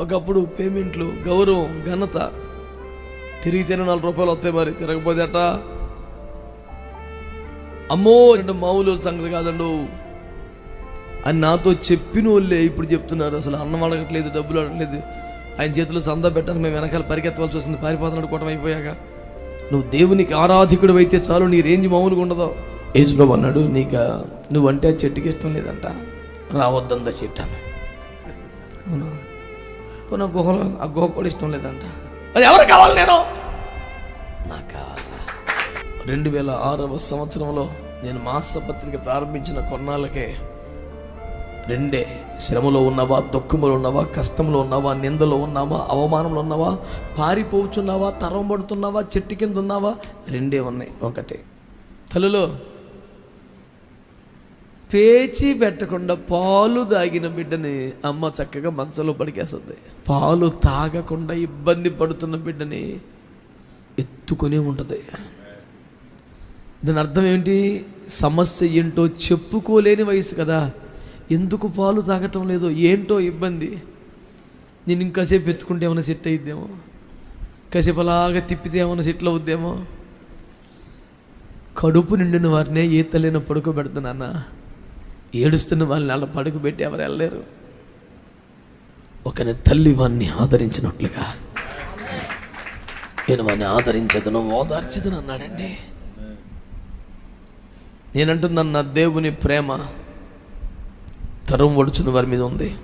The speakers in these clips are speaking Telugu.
ఒకప్పుడు పేమెంట్లు గౌరవం ఘనత తిరిగితే నాలుగు రూపాయలు వస్తాయి మరి. తిరగపోతే అట అమ్మో అంటే మామూలు సంగతి కాదండు. అని నాతో చెప్పిన వాళ్ళే ఇప్పుడు చెప్తున్నారు. అసలు అన్నం అడగట్లేదు డబ్బులు అడగట్లేదు ఆయన చేతిలో సందా పెట్టాలి మేము వెనకాల పరిగెత్తవలసి వస్తుంది. పారిపోతున్నాడు కూటం అయిపోయాక. నువ్వు దేవునికి ఆరాధికుడు అయితే చాలు నీ రేంజ్ మామూలుగా ఉండదు. ఏజ్లో అన్నాడు నీకు నువ్వంటే ఆ చెట్టుకి ఇష్టం లేదంట. రావద్దంత చెట్టు అని అవునా? పోనీ ఆ గుహలో ఆ గుహ కూడా ఇష్టం లేదంట. అది ఎవరు కావాలి నేను? నాకు కావాలా రెండు వేల ఆరవ సంవత్సరంలో నేను మాసపత్రిక ప్రారంభించిన కొన్నాళ్ళకే రెండే శ్రమలో ఉన్నావా దుఃఖములో ఉన్నావా కష్టంలో ఉన్నావా నిందలో ఉన్నావా అవమానంలో ఉన్నావా పారిపోచున్నావా తరం పడుతున్నావా చెట్టు కింద ఉన్నావా? రెండే ఉన్నాయి ఒకటే. తల్లులో పేచి పెట్టకుండా పాలు తాగిన బిడ్డని అమ్మ చక్కగా మంచంలో పడికేస్తుంది. పాలు తాగకుండా ఇబ్బంది పడుతున్న బిడ్డని ఎత్తుకునే ఉంటుంది. దాని అర్థం ఏంటి? సమస్య ఏంటో చెప్పుకోలేని వయసు కదా. ఎందుకు పాలు తాగటం లేదో ఏంటో ఇబ్బంది. నేను ఇంకాసేపు ఎత్తుకుంటే ఏమైనా సెట్ అయిద్దేమో? కాసేపు అలాగా తిప్పితే ఏమైనా సెటిల్ అవుద్దేమో? కడుపు నిండిన వారినే ఈతలేన పడుకోబెడుతున్నానా ఏడుస్తున్న వాళ్ళని అలా పడుకోబెట్టి ఎవరు వెళ్ళలేరు. ఒకని తల్లి వాన్ని ఆదరించినట్లుగా. నేను వాడిని ఆదరించదును ఓదార్చదును అన్నాడండి. నేనంటున్నాను నా దేవుని ప్రేమ తరం ఒడుచున్న వారి మీద ఉంది.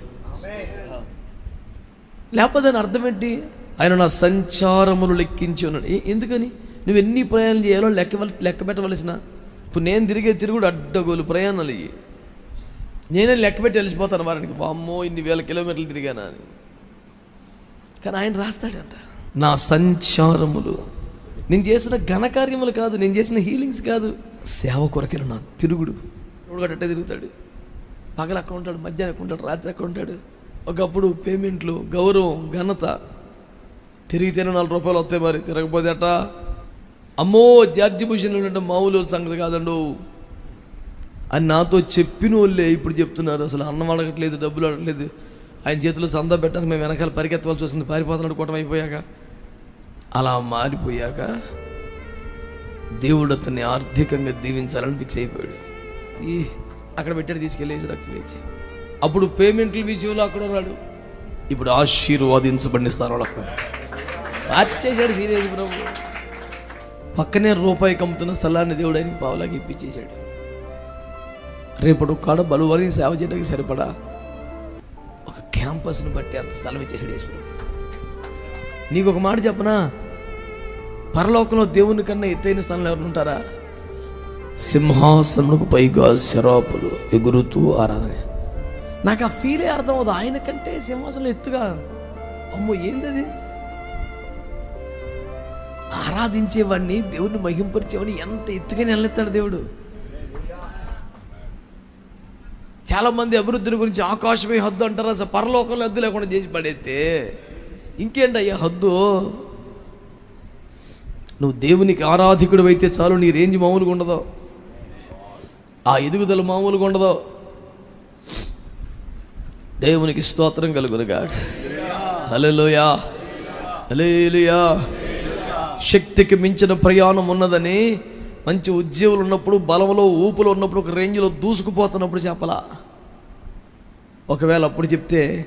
లేకపోతే దాని అర్థం ఏంటి? ఆయన నా సంచారములు లెక్కించి ఉన్నాడు. ఎందుకని? నువ్వు ఎన్ని ప్రయాణాలు చేయాలో లెక్క లెక్క పెట్టవలసిన. ఇప్పుడు నేను తిరిగే తిరుగుడు అడ్డగోలు ప్రయాణాలు ఇవి నేనే లెక్క పెట్టి వెళ్ళిపోతాను వారికి వామ్మో ఇన్ని వేల కిలోమీటర్లు తిరిగానా అని. కానీ ఆయన రాస్తాడంట. నా సంచారములు. నేను చేసిన ఘనకార్యములు కాదు నేను చేసిన హీలింగ్స్ కాదు. సేవ కొరకెళ్ళ నా తిరుగుడు. రోడ్డు తిరుగుతాడు. పగలు అక్కడ ఉంటాడు మధ్యాహ్నం అక్కడ ఉంటాడు రాత్రి అక్కడ ఉంటాడు. ఒకప్పుడు పేమెంట్లు గౌరవం ఘనత. తిరిగితేనే నాలుగు రూపాయలు వస్తాయి మరి? తిరగపోతే అట్టా అమ్మో జార్జి భూషణ్ మామూలు సంగతి కాదండు. అని నాతో చెప్పిన వాళ్ళే ఇప్పుడు చెప్తున్నారు. అసలు అన్నం అడగట్లేదు డబ్బులు అడగట్లేదు. ఆయన చేతిలో సందా పెట్టడానికి మేము వెనకాల పరిగెత్తవలసి వస్తుంది. పారిపోతున్నాడు కూడా అయిపోయాక. అలా మారిపోయాక దేవుడు అతన్ని ఆర్థికంగా దీవించాలని ఫిక్స్ అయిపోయాడు. ఈ అక్కడ పెట్టాడు తీసుకెళ్ళేసి రక్తం వేచి అప్పుడు పేమెంట్ల విషయంలో అక్కడ ఉన్నాడు. ఇప్పుడు ఆశీర్వాదించబడిన స్థానంలో అక్కడ మార్చేశాడు సీరియస్ ప్రభు పక్కనే రూపాయి కమ్ముతున్న స్థలాన్ని దేవుడు ఆయన పావులాగా ఇప్పించేశాడు. రేపటి కాడ బలువరి సేవ చేయడానికి సరిపడా ఒక క్యాంపస్ని బట్టి అంత స్థలం ఇచ్చేసాడు యేసు నీకు ఒక మాట చెప్పనా? పరలోకంలో దేవుని కన్నా ఎత్తైన స్థానంలో ఎవరు ఉంటారా? సింహాసనకు పైగా శరాపులు ఎగురుతూ ఆరాధన నాకు ఆ ఫీలే అర్థం అవుతుంది ఆయన కంటే సింహాసనం ఎత్తుగా. అమ్మో ఏంది అది ఆరాధించేవాడిని దేవుణ్ణి మహింపరిచేవాడిని ఎంత ఎత్తుగా నిలెత్తాడు దేవుడు? చాలా మంది అభివృద్ధిని గురించి ఆకాశమే హద్దు అంటారు. అసలు పరలోకంలో హద్దు లేకుండా చేసి పడేస్తే ఇంకేంటయ్యా హద్దు? నువ్వు దేవునికి ఆరాధికుడు అయితే చాలు నీ రేంజ్ మామూలుగా ఉండదు. ఆ ఎదుగుదల మామూలుగా ఉండదు. దేవునికి స్తోత్రం కలుగునుగా హలోయా హలేలుయా శక్తికి మించిన ప్రయాణం ఉన్నదని మంచి ఉద్యోగులు ఉన్నప్పుడు బలంలో ఊపులు ఉన్నప్పుడు ఒక రేంజ్లో దూసుకుపోతున్నప్పుడు చెప్పలా? ఒకవేళ అప్పుడు చెప్తే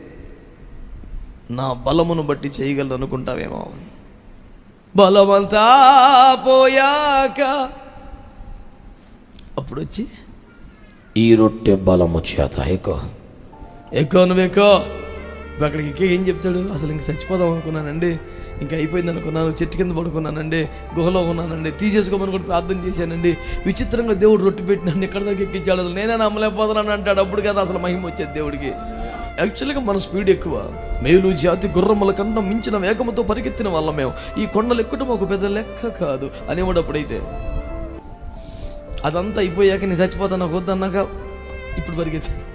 నా బలమును బట్టి చేయగలను అనుకుంటావేమో. బలమంతా పోయాక అప్పుడు వచ్చి ఈ రొట్టె బలము చేత ఎక్కువ ఎక్కువ నువ్వు ఎక్కువ అక్కడికి ఏం చెప్తాడు? అసలు ఇంక చచ్చిపోదాం అనుకున్నానండి. ఇంకా అయిపోయింది అనుకున్నాను చెట్టు కింద పడుకున్నానండి గుహలో ఉన్నానండి తీసేసుకోమని కూడా ప్రార్థన చేశానండి. విచిత్రంగా దేవుడు రొట్టె పెట్టినాను ఎక్కడ దాకా ఎక్కించాడు నేనే నమ్మలేకపోతున్నాను అంటాడు. అప్పుడు కదా అసలు మహిమ వచ్చేది దేవుడికి. యాక్చువల్గా మన స్పీడ్ ఎక్కువ. మేలు జాతి గుర్రముల కన్నా మించిన వేగముతో పరిగెత్తిన వాళ్ళం మేము. ఈ కొండలు ఎక్కడం ఒక పెద్ద లెక్క కాదు అనేవాడు అప్పుడైతే. అదంతా అయిపోయాక నేను చచ్చిపోతాను నాకు వద్దన్నాక ఇప్పుడు పరిగెత్తాను.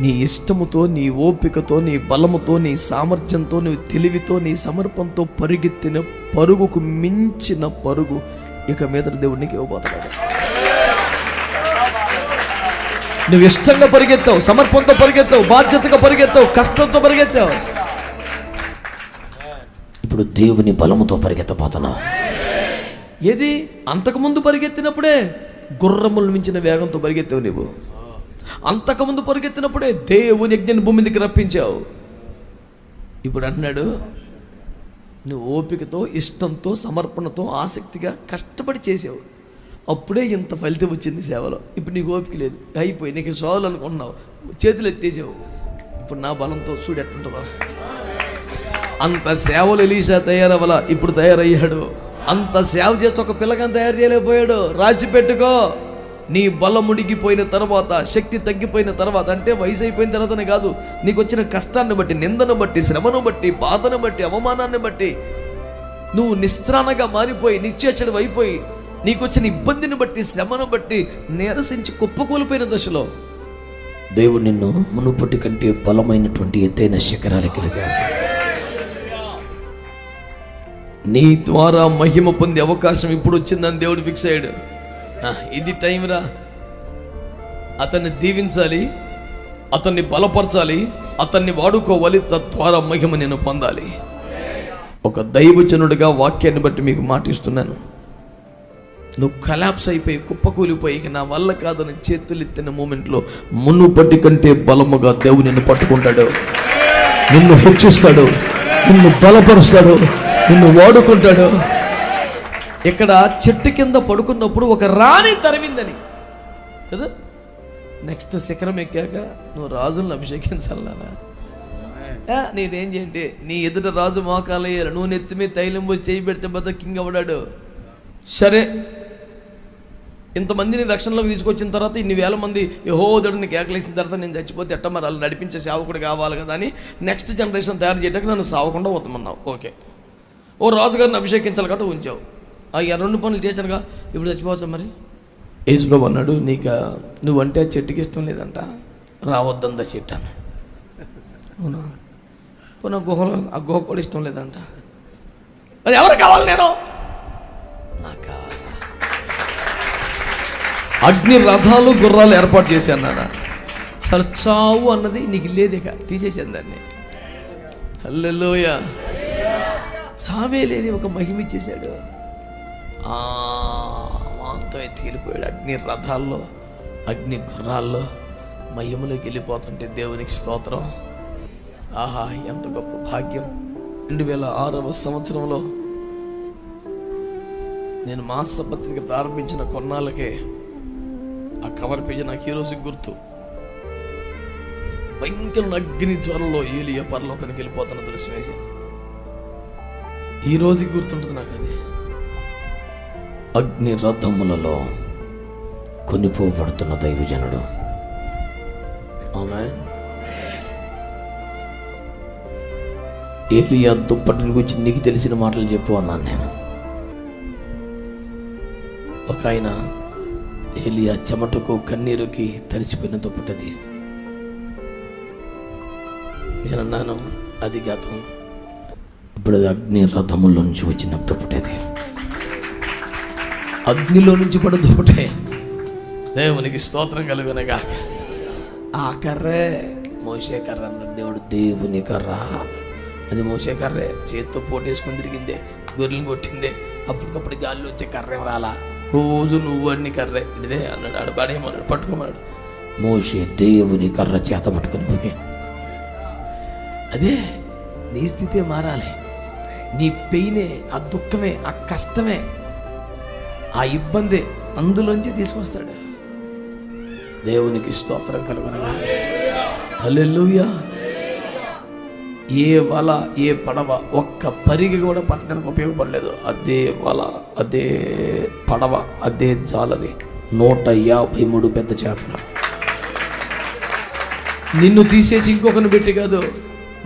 నీ ఇష్టముతో నీ ఓపికతో నీ బలముతో నీ సామర్థ్యంతో నీ తెలివితో నీ సమర్పణతో పరుగెత్తిన పరుగుకు మించిన పరుగు ఇక మీద దేవుడికి ఇవ్వబోతున్నాడు. నువ్వు ఇష్టంగా పరిగెత్తావు సమర్పణతో పరిగెత్తావు బాధ్యతగా పరిగెత్తావు కష్టంతో పరిగెత్తావు. ఇప్పుడు దేవుని బలముతో పరిగెత్తబోతున్నావు. ఏది? అంతకుముందు పరిగెత్తినప్పుడే గుర్రములు మించిన వేగంతో పరిగెత్తావు నువ్వు అంతకుముందు పరిగెత్తినప్పుడే దేవుని యజ్ఞని భూమి మీదకి రప్పించావు. ఇప్పుడు అంటున్నాడు నువ్వు ఓపికతో ఇష్టంతో సమర్పణతో ఆసక్తిగా కష్టపడి చేసావు. అప్పుడే ఇంత ఫలితం వచ్చింది సేవలో. ఇప్పుడు నీకు ఓపిక లేదు. అయిపోయి నీకు సోలు అనుకున్నావు చేతులు ఎత్తేసావు. ఇప్పుడు నా బలంతో చూడు అంత సేవలు ఎలీసా తయారవ్వాల? ఇప్పుడు తయారయ్యాడు. అంత సేవ చేస్తే ఒక పిల్లగా తయారు చేయలేకపోయాడు. రాసి పెట్టుకో. నీ బలం ముడిగిపోయిన తర్వాత శక్తి తగ్గిపోయిన తర్వాత అంటే వయసు అయిపోయిన తర్వాతనే కాదు నీకు వచ్చిన కష్టాన్ని బట్టి నిందను బట్టి శ్రమను బట్టి బాధను బట్టి అవమానాన్ని బట్టి నువ్వు నిస్త్రాణగా మారిపోయి నిశ్చేచడం అయిపోయి నీకు వచ్చిన ఇబ్బందిని బట్టి శ్రమను బట్టి నీరసించి కుప్పకూలిపోయిన దశలో దేవుడు నిన్ను మునుపటి కంటే బలమైనటువంటి ఎత్తైన శిఖరాలకి చేస్తాడు నీ ద్వారా మహిమ పొందే అవకాశం ఇప్పుడు వచ్చిందని దేవుడు ఫిక్స్ అయ్యాడు. ఇది టైం రా. అతన్ని దీవించాలి అతన్ని బలపరచాలి అతన్ని వాడుకోవాలి తద్వారా మహిమ నేను పొందాలి. ఒక దైవజనుడిగా వాక్యాన్ని బట్టి మీకు మాటిస్తున్నాను నువ్వు కలాప్స్ అయిపోయి కుప్పకూలిపోయి నా వల్ల కాదని చేతులెత్తిన మూమెంట్లో మునుపటి కంటే బలముగా దేవుడు నిన్ను పట్టుకుంటాడు. నిన్ను హెచ్చిస్తాడు నిన్ను బలపరుస్తాడు నిన్ను వాడుకుంటాడు. ఇక్కడ చెట్టు కింద పడుకున్నప్పుడు ఒక రాణి తరిమిందని. కదా? నెక్స్ట్ శిఖరం ఎక్కాక నువ్వు రాజులను అభిషేకించాలనా నీదేం చేయండి? నీ ఎదుట రాజు మోకాలయ్యారు నువ్వు నెత్తి మీద తైలం పోసి చేయి పెడితే బద్ద కింగ్ అవడాడు సరే. ఇంతమందిని రక్షణలోకి తీసుకొచ్చిన తర్వాత ఇన్ని వేల మంది యహోదుడిని కేకలేసిన తర్వాత నేను చచ్చిపోతే ఎట్ట మరి వాళ్ళు నడిపించే సేవకుడు కావాలి కదా అని నెక్స్ట్ జనరేషన్ తయారు చేయడానికి నన్ను సావకుండా పోతామన్నావు ఓకే ఓ రాజుగారిని అభిషేకించాలి కాబట్టి ఉంచావు. ఆ రెండు పనులు చేశానుగా ఇప్పుడు చచ్చిపోవచ్చు మరి. యేసుబాబు అన్నాడు నీకు నువ్వంటే చెట్టుకి ఇష్టం లేదంట రావద్దందా చెట్టు అని అవునా? పోనీ గుహలో ఆ గుహ కూడా ఇష్టం లేదంట. మరి ఎవరు కావాలి నేను? నాకు కావాలి. అగ్ని రథాలు గుర్రాలు ఏర్పాటు చేశాను నాన్న. అసలు చావు అన్నది నీకు లేదు ఇక తీసేసాను దాన్ని. హల్లెలూయ. చావే లేని ఒక మహిమ ఇచ్చేశాడు. ఆ, మాంతో ఎత్తికెళ్ళిపోయాడు అగ్ని రథాల్లో అగ్ని గుర్రాల్లో మయములోకి వెళ్ళిపోతుంటే దేవునికి స్తోత్రం. ఆహా ఎంత గొప్ప భాగ్యం. రెండు వేల ఆరవ సంవత్సరంలో నేను మాసపత్రిక ప్రారంభించిన కొన్నాళ్ళకే ఆ కవర్ పేజీ నాకు ఈ గుర్తు. భయంకర అగ్ని జ్వరంలో ఏలియ పరలోకానికి వెళ్ళిపోతున్న దృశ్యం వేసి ఈ రోజుకి గుర్తుంటుంది నాకు అది. అగ్ని రథములలో కొనిపోబడుతున్న దైవజనుడు. ఆమె ఏలియా దుప్పటిని గురించి నీకు తెలిసిన మాటలు చెప్పు అన్నాను నేను. ఒక ఆయన ఏలియా చెమటకు కన్నీరుకి తడిచిపోయిన దుప్పటది. నేనన్నాను అది గతం ఇప్పుడు అది అగ్ని రథముల నుంచి వచ్చిన దుప్పటది. అగ్నిలో నుంచి పడు దుప్పటే దేవునికి స్తోత్రం కలుగునగాక ఆ కర్రే మోసే కర్ర అన్నాడు. దేవుడు దేవుని కర్ర. అది మోసే కర్రే. చేత్తో పోటేసుకుని తిరిగిందే గొర్రెలు కొట్టిందే. అప్పటికప్పుడు గాల్లో వచ్చే కర్రే రాలా రోజు నువ్వు అన్ని కర్రే. ఇదే అన్నాడు. ఆడు పడేయమన్నాడు పట్టుకోమన్నాడు. మోసే దేవుని కర్ర చేత పట్టుకొని పోయి అదే నీ స్థితే మారాలి. నీ పెయినే ఆ దుఃఖమే ఆ కష్టమే ఆ ఇబ్బందే అందులోంచి తీసుకొస్తాడు. దేవునికి స్తోత్రం కలుగునగా. హల్లెలూయా. ఏ వల ఏ పడవ ఒక్క పరిగి కూడా పట్టడానికి ఉపయోగపడలేదు. అదే వల అదే పడవ అదే జాలరి. నూట యాభై మూడు పెద్ద చేపలు. నిన్ను తీసేసి ఇంకొకరిని పెట్టి కాదు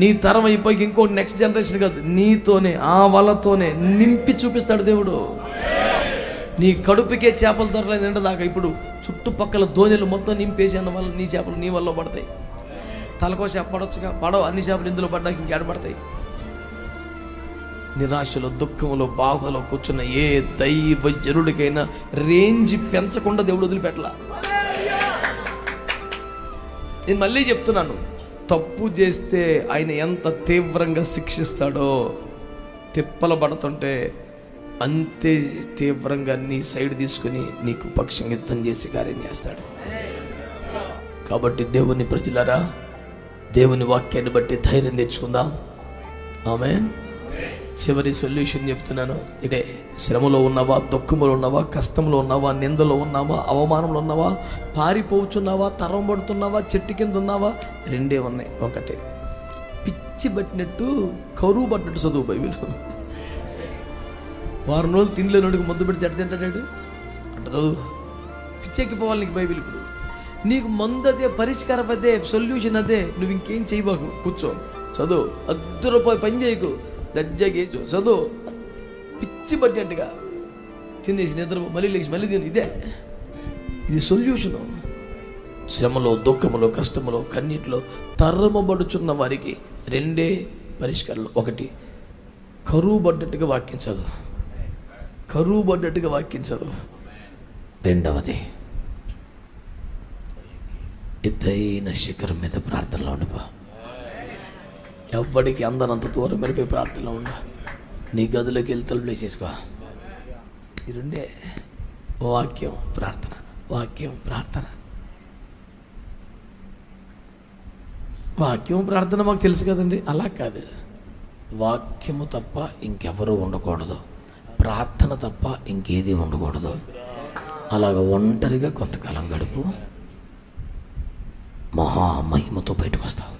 నీ తరం అయిపోయి ఇంకో నెక్స్ట్ జనరేషన్ కాదు. నీతోనే ఆ వలతోనే నింపి చూపిస్తాడు దేవుడు. నీ కడుపుకే చేపలు దొరలేదు దాకా. ఇప్పుడు చుట్టుపక్కల ధోనిలు మొత్తం నింపేసి అన్న వల్ల నీ చేపలు నీ వల్ల పడతాయి. తలకో చేప పడవచ్చుగా పడవ. అన్ని చేపలు ఇందులో పడ్డాక ఇంకేడ పడతాయి? నిరాశలో దుఃఖంలో బాధలో కూర్చున్న ఏ దైవ జనుడికైనా రేంజ్ పెంచకుండా దేవుడు వదిలిపెట్టలా? నేను మళ్ళీ చెప్తున్నాను. తప్పు చేస్తే ఆయన ఎంత తీవ్రంగా శిక్షిస్తాడో తిప్పలు పడుతుంటే అంతే తీవ్రంగా నీ సైడ్ తీసుకుని నీకు పక్షం యుద్ధం చేసి కార్యం చేస్తాడు. కాబట్టి దేవుని ప్రజలరా దేవుని వాక్యాన్ని బట్టి ధైర్యం తెచ్చుకుందాం. ఆమె చివరి సొల్యూషన్ చెప్తున్నాను. ఇదే శ్రమలో ఉన్నావా దుఃఖములో ఉన్నావా కష్టంలో ఉన్నావా నిందలో ఉన్నావా అవమానంలో ఉన్నావా పారిపోచున్నావా తరం పడుతున్నావా చెట్టు కింద ఉన్నావా? రెండే ఉన్నాయి. ఒకటే. పిచ్చి పట్టినట్టు కరువు పట్టినట్టు చదువు బైబిల్. వారం రోజులు తినలేనోడికి ముద్దు పెడితే ఎట్ట తింటాడు? అంటదు చదువు. పిచ్చెక్కిపోవాలి నీకు బైబిల్ ఇప్పుడు. నీకు మందు అదే పరిష్కారం అదే సొల్యూషన్ అదే. నువ్వు ఇంకేం చేయబాకు? కూర్చో. చదువు. అద్దు పని చేయకు. దర్జాగా చదువు. పిచ్చి పట్టినట్టుగా తినేసి నిద్ర మళ్ళీ లేచి మళ్ళీ తిని. ఇదే. ఇది సొల్యూషను. శ్రమలో దుఃఖములో కష్టములో కన్నీటిలో తరమబడుచున్న వారికి రెండే పరిష్కారాలు. ఒకటి కరువు పడ్డట్టుగా వాక్యం చదువు. కరువు పడ్డట్టుగా వాక్యం చదువు రెండవది ఎత్తైన శిఖరం మీద ప్రార్థనలో ఉండిపో ఎవ్వడికి అందనంత దూరం వెళ్ళిపోయి ప్రార్థనలో ఉండ. నీ గదిలోకి వెళ్ళి తలుపులు వేసేసుకో. ఈ రెండే వాక్యం ప్రార్థన వాక్యం ప్రార్థన. వాక్యం ప్రార్థన మాకు తెలుసు కదండి. అలా కాదు. వాక్యము తప్ప ఇంకెవరూ ఉండకూడదు. ప్రార్థన తప్ప ఇంకేది ఉండకూడదు. అలాగ ఒంటరిగా కొంతకాలం గడుపు మహా మహిమతో బయటకు వస్తావు.